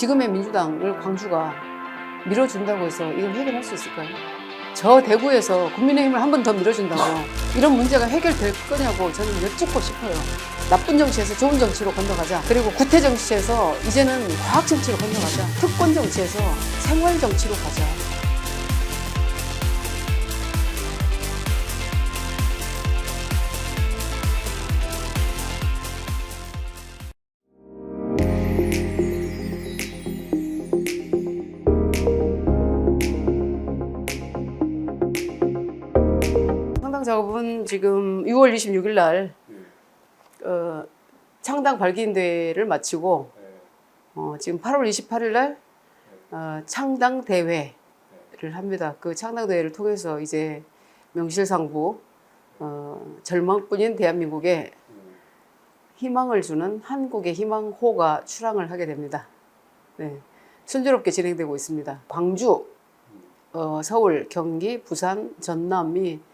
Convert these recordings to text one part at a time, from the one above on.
지금의 민주당을 광주가 밀어준다고 해서 이걸 해결할 수 있을까요? 저 대구에서 국민의힘을 한 번 더 밀어준다고 이런 문제가 해결될 거냐고 저는 여쭙고 싶어요. 나쁜 정치에서 좋은 정치로 건너가자. 그리고 구태 정치에서 이제는 과학 정치로 건너가자. 특권 정치에서 생활 정치로 가자. 작업은 지금 6월 26일 날 어, 창당 발기인대회를 마치고 어, 지금 8월 28일 날 어, 창당 대회를 합니다. 그 창당 대회를 통해서 이제 명실상부 어, 절망뿐인 대한민국에 희망을 주는 한국의 희망호가 출항을 하게 됩니다. 네, 순조롭게 진행되고 있습니다. 광주, 어, 서울, 경기, 부산, 전남이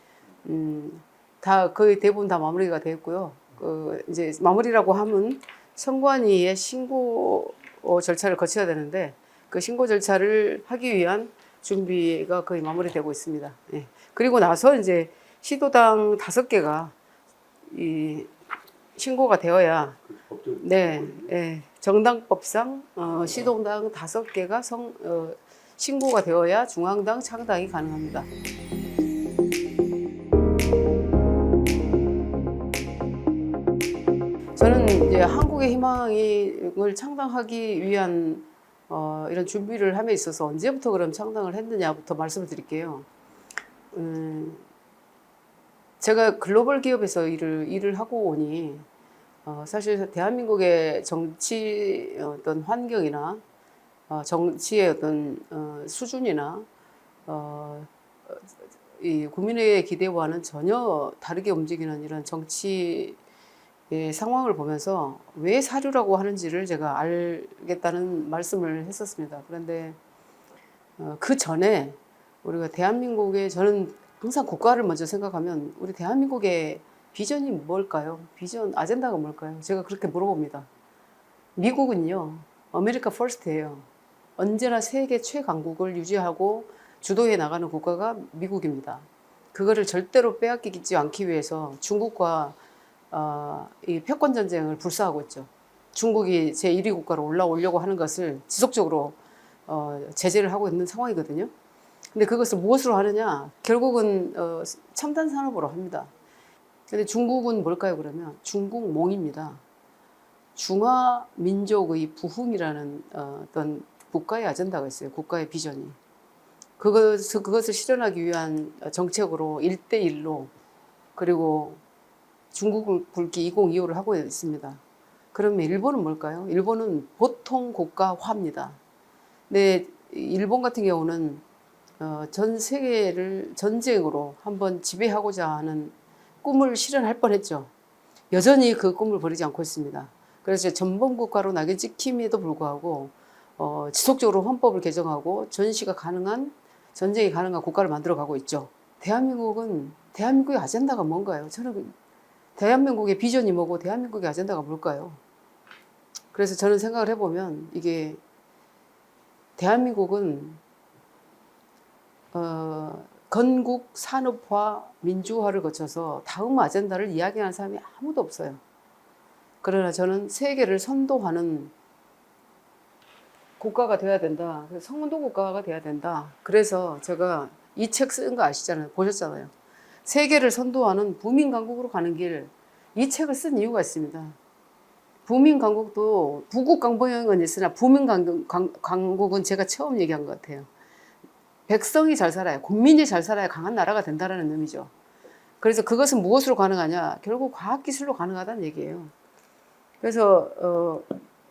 음, 다 거의 대부분 다 마무리가 됐고요. 그 이제 마무리라고 하면 선관위의 신고 어, 절차를 거쳐야 되는데 그 신고 절차를 하기 위한 준비가 거의 마무리되고 있습니다. 예. 그리고 나서 이제 시도당 다섯 개가 이 신고가 되어야 네, 예, 정당법상 어, 시도당 다섯 개가 성 어, 신고가 되어야 중앙당 창당이 가능합니다. 한국의 희망을 창당하기 위한 어, 이런 준비를 함에 있어서 언제부터 그럼 창당을 했느냐부터 말씀을 드릴게요. 음, 제가 글로벌 기업에서 일을 일을 하고 오니 어, 사실 대한민국의 정치 어떤 환경이나 어, 정치의 어떤 어, 수준이나 어, 이 국민의 기대와는 전혀 다르게 움직이는 이런 정치 의 상황을 보면서 왜 사류라고 하는지를 제가 알겠다는 말씀을 했었습니다. 그런데 어, 그 전에 우리가 대한민국의 저는 항상 국가를 먼저 생각하면 우리 대한민국의 비전이 뭘까요? 비전 아젠다가 뭘까요? 제가 그렇게 물어봅니다. 미국은요, 아메리카 퍼스트예요. 언제나 세계 최강국을 유지하고 주도해 나가는 국가가 미국입니다. 그거를 절대로 빼앗기지 않기 위해서 중국과 어, 이 패권 전쟁을 불사하고 있죠. 중국이 제 1위 국가로 올라오려고 하는 것을 지속적으로 어, 제재를 하고 있는 상황이거든요. 근데 그것을 무엇으로 하느냐? 결국은 어, 첨단 산업으로 합니다. 근데 중국은 뭘까요? 그러면 중국 몽입니다. 중화 민족의 부흥이라는 어, 어떤 국가의 아젠다가 있어요. 국가의 비전이. 그것을, 그것을 실현하기 위한 정책으로 일대일로 그리고 중국 굵기 2025를 하고 있습니다. 그러면 일본은 뭘까요? 일본은 보통 국가화입니다. 근데 일본 같은 경우는 어, 전 세계를 전쟁으로 한번 지배하고자 하는 꿈을 실현할 뻔했죠. 여전히 그 꿈을 버리지 않고 있습니다. 그래서 전범 국가로 낙인 찍힘에도 불구하고 어, 지속적으로 헌법을 개정하고 전시가 가능한 전쟁이 가능한 국가를 만들어 가고 있죠. 대한민국은 대한민국의 아젠다가 뭔가요? 저는 대한민국의 비전이 뭐고 대한민국의 아젠다가 뭘까요? 그래서 저는 생각을 해보면 이게 대한민국은 어, 건국 산업화 민주화를 거쳐서 다음 아젠다를 이야기하는 사람이 아무도 없어요. 그러나 저는 세계를 선도하는 국가가 돼야 된다. 성도 국가가 돼야 된다. 그래서 제가 이 책 쓴 거 아시잖아요. 보셨잖아요. 세계를 선도하는 부민 강국으로 가는 길. 이 책을 쓴 이유가 있습니다. 부민 강국도 부국 강보형은 있으나 부민 강국은 제가 처음 얘기한 것 같아요. 백성이 잘 살아야, 국민이 잘 살아야 강한 나라가 된다는 의미죠. 그래서 그것은 무엇으로 가능하냐? 결국 과학기술로 가능하다는 얘기예요. 그래서 어,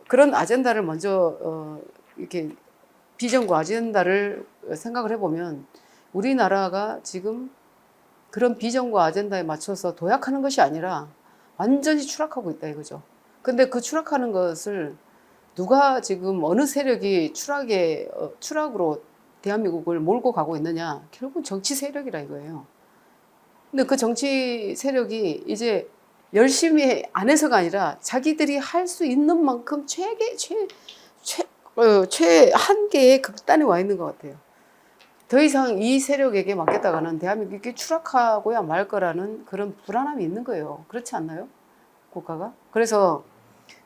그런 아젠다를 먼저 어, 이렇게 비전과 아젠다를 생각을 해보면 우리나라가 지금 그런 비전과 아젠다에 맞춰서 도약하는 것이 아니라 완전히 추락하고 있다 이거죠. 근데 그 추락하는 것을 누가 지금 어느 세력이 추락에 어, 추락으로 대한민국을 몰고 가고 있느냐? 결국 정치 세력이라 이거예요. 근데 그 정치 세력이 이제 열심히 안 해서가 아니라 자기들이 할 수 있는 만큼 최대 최, 최 어, 최한계의 극단에 와 있는 것 같아요. 더 이상 이 세력에게 맡겼다가는 대한민국이 추락하고야 말 거라는 그런 불안함이 있는 거예요. 그렇지 않나요? 국가가? 그래서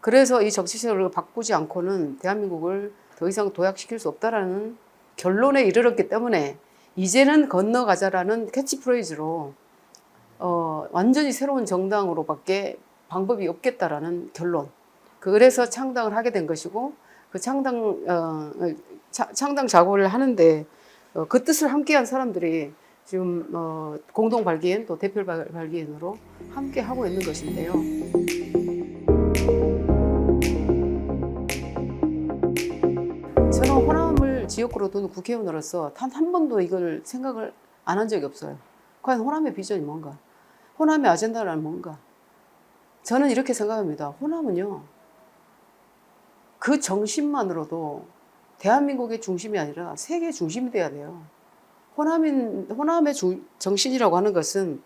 그래서 이 정치 세력을 바꾸지 않고는 대한민국을 더 이상 도약시킬 수 없다라는 결론에 이르렀기 때문에 이제는 건너가자라는 캐치프레이즈로 어, 완전히 새로운 정당으로밖에 방법이 없겠다라는 결론. 그래서 창당을 하게 된 것이고 그 창당 어, 차- 창당 작업을 하는데 어, 그 뜻을 함께한 사람들이 지금 어, 공동 발기엔 또 대표 발- 발기엔으로 함께 하고 있는 것인데요. 저는 호남을 지역구로 둔 국회의원으로서 단 한 번도 이걸 생각을 안 한 적이 없어요. 과연 호남의 비전이 뭔가? 호남의 아젠다는 뭔가? 저는 이렇게 생각합니다. 호남은요, 그 정신만으로도 대한민국의 중심이 아니라 세계 중심이 돼야 돼요. 호남인, 호남의 주- 정신이라고 하는 것은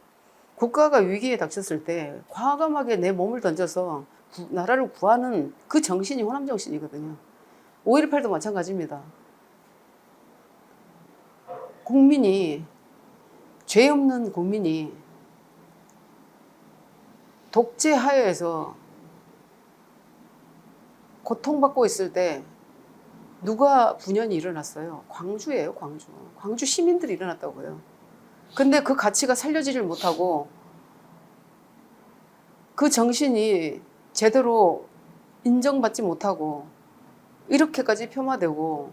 국가가 위기에 닥쳤을 때 과감하게 내 몸을 던져서 구- 나라를 구하는 그 정신이 호남 정신이거든요. 5.18도 마찬가지입니다. 국민이, 죄 없는 국민이 독재 하에서 고통받고 있을 때 누가 분연이 일어났어요? 광주예요, 광주. 광주 시민들이 일어났다고요. 근데 그 가치가 살려지질 못하고 그 정신이 제대로 인정받지 못하고 이렇게까지 폄하되고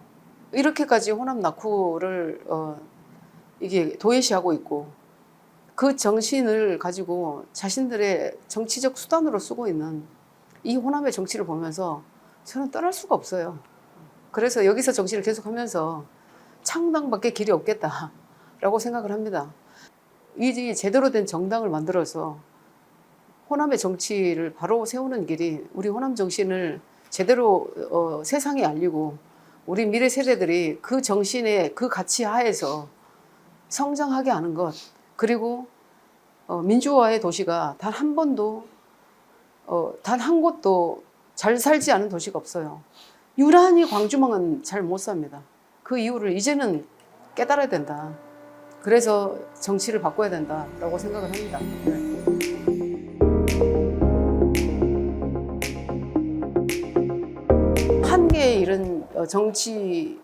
이렇게까지 호남 낙후를 어, 이게 도외시하고 있고 그 정신을 가지고 자신들의 정치적 수단으로 쓰고 있는 이 호남의 정치를 보면서 저는 떠날 수가 없어요. 그래서 여기서 정치를 계속하면서 창당밖에 길이 없겠다라고 생각을 합니다. 이 제대로 된 정당을 만들어서 호남의 정치를 바로 세우는 길이 우리 호남 정신을 제대로 어, 세상에 알리고 우리 미래 세대들이 그 정신의 그 가치 하에서 성장하게 하는 것 그리고 어, 민주화의 도시가 단 한 번도 어, 단 한 곳도 잘 살지 않은 도시가 없어요. 유난히 광주만은 잘 못 삽니다. 그 이유를 이제는 깨달아야 된다. 그래서 정치를 바꿔야 된다라고 생각을 합니다. 네. 한 개의 이런 어, 정치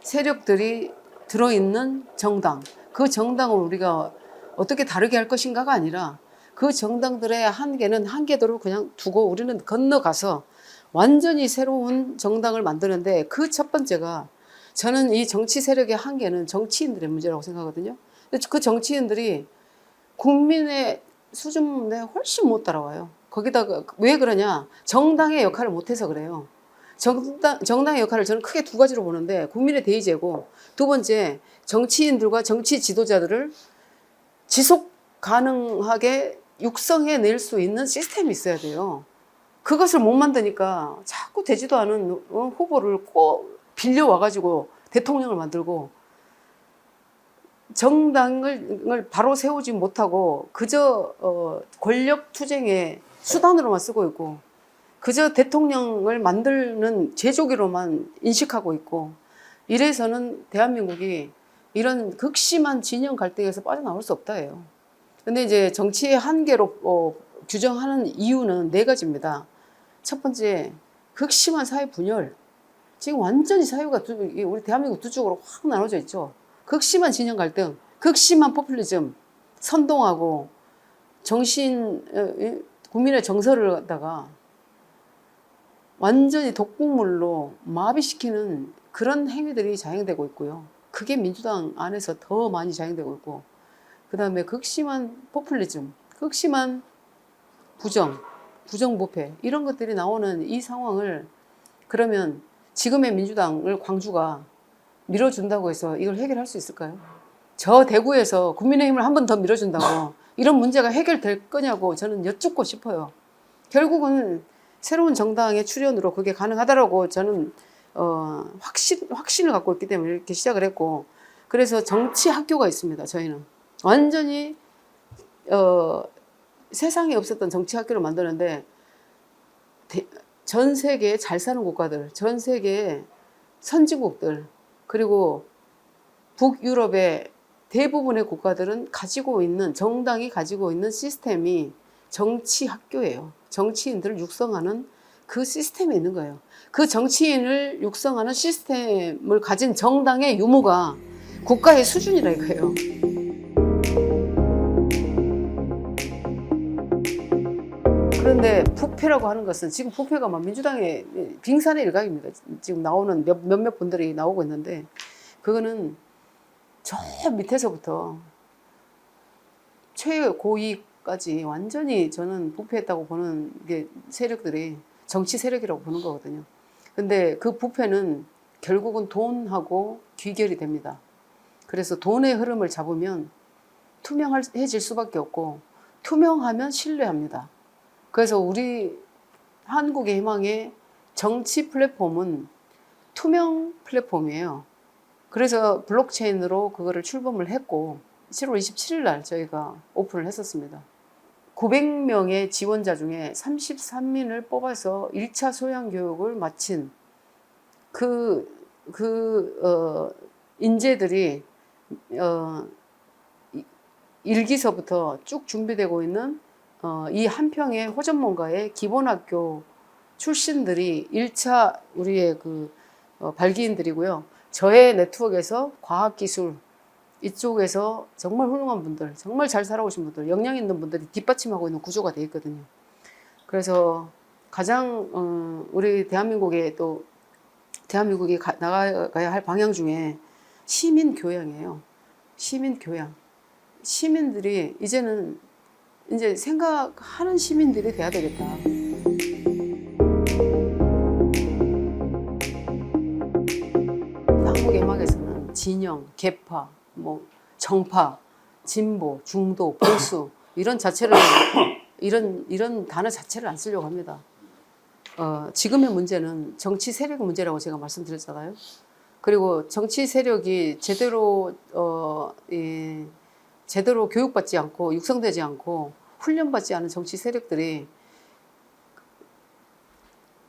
세력들이 들어있는 정당, 그 정당을 우리가 어떻게 다르게 할 것인가가 아니라 그 정당들의 한계는 한계대로 그냥 두고 우리는 건너가서 완전히 새로운 정당을 만드는데 그 첫 번째가 저는 이 정치 세력의 한계는 정치인들의 문제라고 생각하거든요. 그 정치인들이 국민의 수준에 훨씬 못 따라와요. 거기다가 왜 그러냐? 정당의 역할을 못해서 그래요. 정당, 정당의 역할을 저는 크게 두 가지로 보는데 국민의 대의제고 두 번째 정치인들과 정치 지도자들을 지속 가능하게 육성해 낼 수 있는 시스템이 있어야 돼요. 그것을 못 만드니까 자꾸 되지도 않은 어, 후보를 꼭 빌려와가지고 대통령을 만들고 정당을 바로 세우지 못하고 그저 어, 권력 투쟁의 수단으로만 쓰고 있고 그저 대통령을 만드는 제조기로만 인식하고 있고 이래서는 대한민국이 이런 극심한 진영 갈등에서 빠져나올 수 없다예요. 근데 이제 정치의 한계로 어, 규정하는 이유는 네 가지입니다. 첫 번째, 극심한 사회 분열. 지금 완전히 사회가 두, 이 우리 대한민국 두 쪽으로 확 나눠져 있죠. 극심한 진영 갈등, 극심한 포퓰리즘, 선동하고 정신 어, 이 국민의 정서를 갖다가 완전히 독극물로 마비시키는 그런 행위들이 자행되고 있고요. 그게 민주당 안에서 더 많이 자행되고 있고, 그 다음에 극심한 포퓰리즘, 극심한 부정, 부정부패 이런 것들이 나오는 이 상황을 그러면 지금의 민주당을 광주가 밀어준다고 해서 이걸 해결할 수 있을까요? 저 대구에서 국민의힘을 한 번 더 밀어준다고 이런 문제가 해결될 거냐고 저는 여쭙고 싶어요. 결국은 새로운 정당의 출현으로 그게 가능하다라고 저는 어, 확신 확신을 갖고 있기 때문에 이렇게 시작을 했고 그래서 정치 학교가 있습니다. 저희는 완전히 어, 세상에 없었던 정치 학교를 만드는데 대- 전 세계 잘 사는 국가들, 전 세계 선진국들, 그리고 북유럽의 대부분의 국가들은 가지고 있는 정당이 가지고 있는 시스템이 정치 학교예요. 정치인들을 육성하는 그 시스템에 있는 거예요. 그 정치인을 육성하는 시스템을 가진 정당의 유무가 국가의 수준이라 이거예요. 그런데 부패라고 하는 것은 지금 부패가 막 민주당의 빙산의 일각입니다. 지금 나오는 몇, 몇몇 분들이 나오고 있는데 그거는 저 밑에서부터 최고위까지 완전히 저는 부패했다고 보는 게 세력들이 정치 세력이라고 보는 거거든요. 근데 그 부패는 결국은 돈하고 귀결이 됩니다. 그래서 돈의 흐름을 잡으면 투명해질 수밖에 없고 투명하면 신뢰합니다. 그래서 우리 한국의 희망의 정치 플랫폼은 투명 플랫폼이에요. 그래서 블록체인으로 그거를 출범을 했고 7월 27일 날 저희가 오픈을 했었습니다. 900명의 지원자 중에 33민을 뽑아서 1차 소양 교육을 마친 그, 그, 어, 인재들이, 어, 이- 일기서부터 쭉 준비되고 있는 어, 이 한평의 호전문가의 기본학교 출신들이 1차 우리의 그 어, 발기인들이고요. 저의 네트워크에서 과학기술 이쪽에서 정말 훌륭한 분들, 정말 잘 살아오신 분들, 역량 있는 분들이 뒷받침하고 있는 구조가 되어 있거든요. 그래서 가장 어, 우리 대한민국의 또 대한민국이 가- 나가야 할 방향 중에 시민 교양이에요. 시민 교양. 시민들이 이제는 이제 생각하는 시민들이 돼야 되겠다. 한국의 음악에서는 진영, 개파, 뭐 정파, 진보, 중도, 보수 이런 자체를 이런 이런 단어 자체를 안 쓰려고 합니다. 어, 지금의 문제는 정치 세력 문제라고 제가 말씀드렸잖아요. 그리고 정치 세력이 제대로 어, 이, 제대로 교육받지 않고 육성되지 않고 훈련받지 않은 정치 세력들이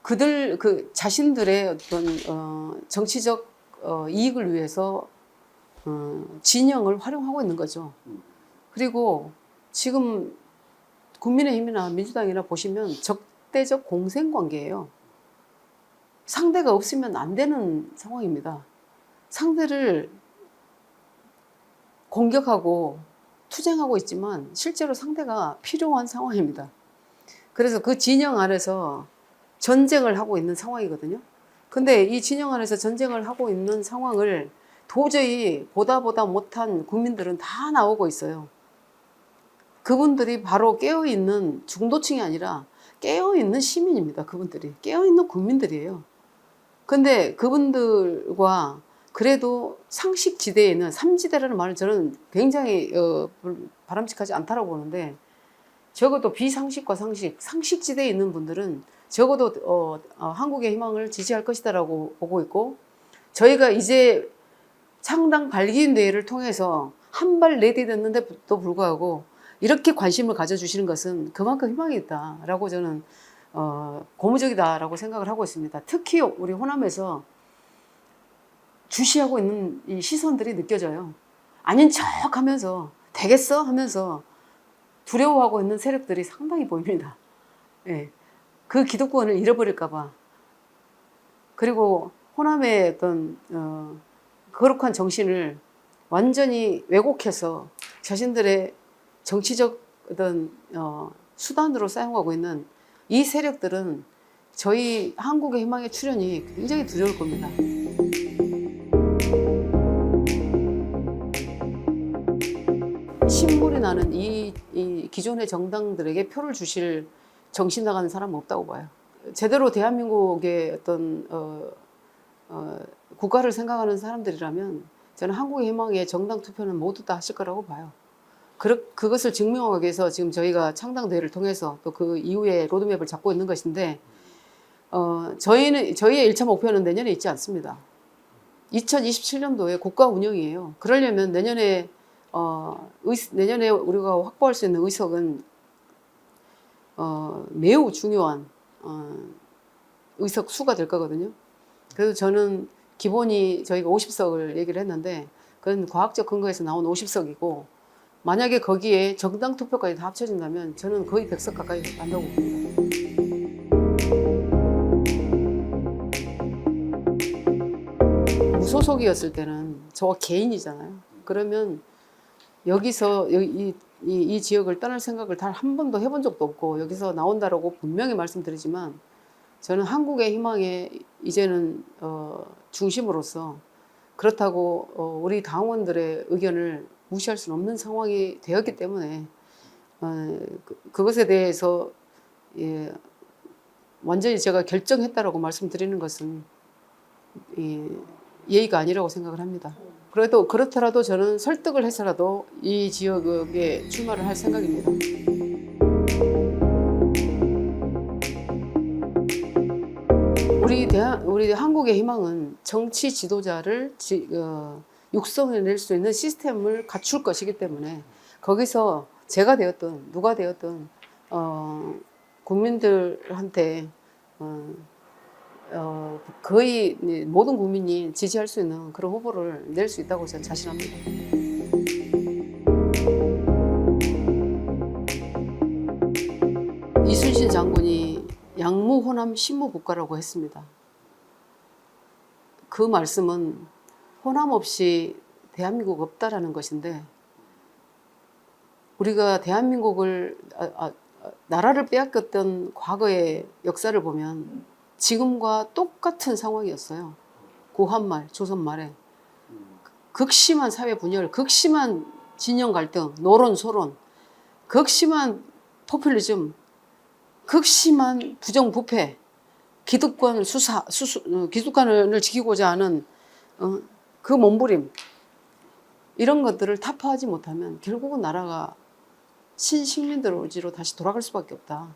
그들 그 자신들의 어떤 어, 정치적 어, 이익을 위해서 어, 진영을 활용하고 있는 거죠. 그리고 지금 국민의힘이나 민주당이나 보시면 적대적 공생 관계예요. 상대가 없으면 안 되는 상황입니다. 상대를 공격하고 투쟁하고 있지만 실제로 상대가 필요한 상황입니다. 그래서 그 진영 안에서 전쟁을 하고 있는 상황이거든요. 근데 이 진영 안에서 전쟁을 하고 있는 상황을 도저히 보다 보다 못한 국민들은 다 나오고 있어요. 그분들이 바로 깨어있는 중도층이 아니라 깨어있는 시민입니다. 그분들이. 깨어있는 국민들이에요. 근데 그분들과 그래도 상식 지대에 있는 삼지대라는 말은 저는 굉장히 어, 바람직하지 않다라고 보는데 적어도 비상식과 상식, 상식 지대에 있는 분들은 적어도 어, 어, 한국의 희망을 지지할 것이다라고 보고 있고 저희가 이제 창당 발기인 대회를 통해서 한 발 내디뎠는데도 불구하고 이렇게 관심을 가져주시는 것은 그만큼 희망이 있다라고 저는 어, 고무적이다라고 생각을 하고 있습니다. 특히 우리 호남에서 주시하고 있는 이 시선들이 느껴져요. 아닌 척 하면서 되겠어 하면서 두려워하고 있는 세력들이 상당히 보입니다. 예. 그 기득권을 잃어버릴까봐. 그리고 호남의 어떤, 어, 거룩한 정신을 완전히 왜곡해서 자신들의 정치적 어떤, 어, 수단으로 사용하고 있는 이 세력들은 저희 한국의 희망의 출현이 굉장히 두려울 겁니다. 나는 이, 이 기존의 정당들에게 표를 주실 정신 나가는 사람은 없다고 봐요. 제대로 대한민국의 어떤 어, 어, 국가를 생각하는 사람들이라면 저는 한국의 희망의 정당 투표는 모두 다 하실 거라고 봐요. 그, 그것을 증명하기 위해서 지금 저희가 창당대회를 통해서 또 그 이후에 로드맵을 잡고 있는 것인데 어, 저희는 저희의 1차 목표는 내년에 있지 않습니다. 2027년도에 국가 운영이에요. 그러려면 내년에 어, 의, 내년에 우리가 확보할 수 있는 의석은 어, 매우 중요한 어, 의석 수가 될 거거든요. 그래서 저는 기본이 저희가 50석을 얘기를 했는데 그건 과학적 근거에서 나온 50석이고 만약에 거기에 정당 투표까지 다 합쳐진다면 저는 거의 100석 가까이 간다고 봅니다. 무소속이었을 때는 저 개인이잖아요. 그러면 여기서 여기 이, 이, 이 지역을 떠날 생각을 단 한 번도 해본 적도 없고 여기서 나온다라고 분명히 말씀드리지만 저는 한국의 희망에 이제는 어, 중심으로서 그렇다고 어, 우리 당원들의 의견을 무시할 수는 없는 상황이 되었기 때문에 어, 그, 그것에 대해서 예, 완전히 제가 결정했다라고 말씀드리는 것은 이, 예의가 아니라고 생각을 합니다. 그래도 그렇더라도 저는 설득을 해서라도 이 지역에 출마를 할 생각입니다. 우리 대한 우리 한국의 희망은 정치 지도자를 지, 어, 육성해낼 수 있는 시스템을 갖출 것이기 때문에 거기서 제가 되었든 누가 되었든 어, 국민들한테 어, 어, 거의 모든 국민이 지지할 수 있는 그런 후보를 낼 수 있다고 저는 자신합니다. 이순신 장군이 양무 호남 신무 국가라고 했습니다. 그 말씀은 호남 없이 대한민국 없다라는 것인데 우리가 대한민국을 아, 아, 아, 나라를 빼앗겼던 과거의 역사를 보면 지금과 똑같은 상황이었어요. 고한말, 조선말에 극심한 사회 분열, 극심한 진영 갈등, 노론 소론, 극심한 포퓰리즘, 극심한 부정부패, 기득권 수사, 수수, 어, 기득권을 지키고자 하는 어, 그 몸부림 이런 것들을 타파하지 못하면 결국은 나라가 신식민들로지로 다시 돌아갈 수밖에 없다.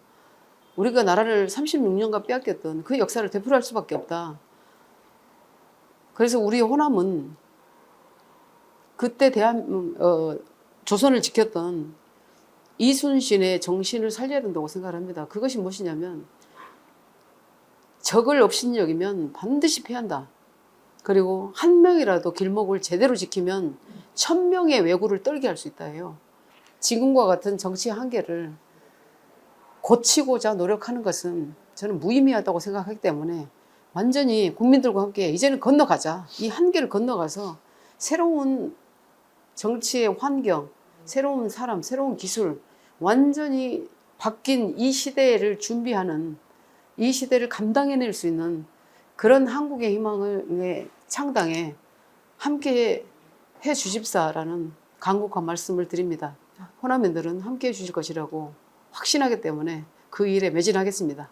우리가 나라를 36년간 빼앗겼던 그 역사를 되풀이할 수밖에 없다. 그래서 우리 호남은 그때 대한 어, 조선을 지켰던 이순신의 정신을 살려야 된다고 생각합니다. 그것이 무엇이냐면 적을 업신여기면 반드시 피한다. 그리고 한 명이라도 길목을 제대로 지키면 천 명의 왜구를 떨게 할 수 있다 해요. 지금과 같은 정치 한계를 고치고자 노력하는 것은 저는 무의미하다고 생각하기 때문에 완전히 국민들과 함께 이제는 건너가자. 이 한계를 건너가서 새로운 정치의 환경, 새로운 사람, 새로운 기술, 완전히 바뀐 이 시대를 준비하는 이 시대를 감당해낼 수 있는 그런 한국의 희망을 창당에 함께 해 주십사라는 간곡한 말씀을 드립니다. 호남인들은 함께 해 주실 것이라고 확신하기 때문에 그 일에 매진하겠습니다.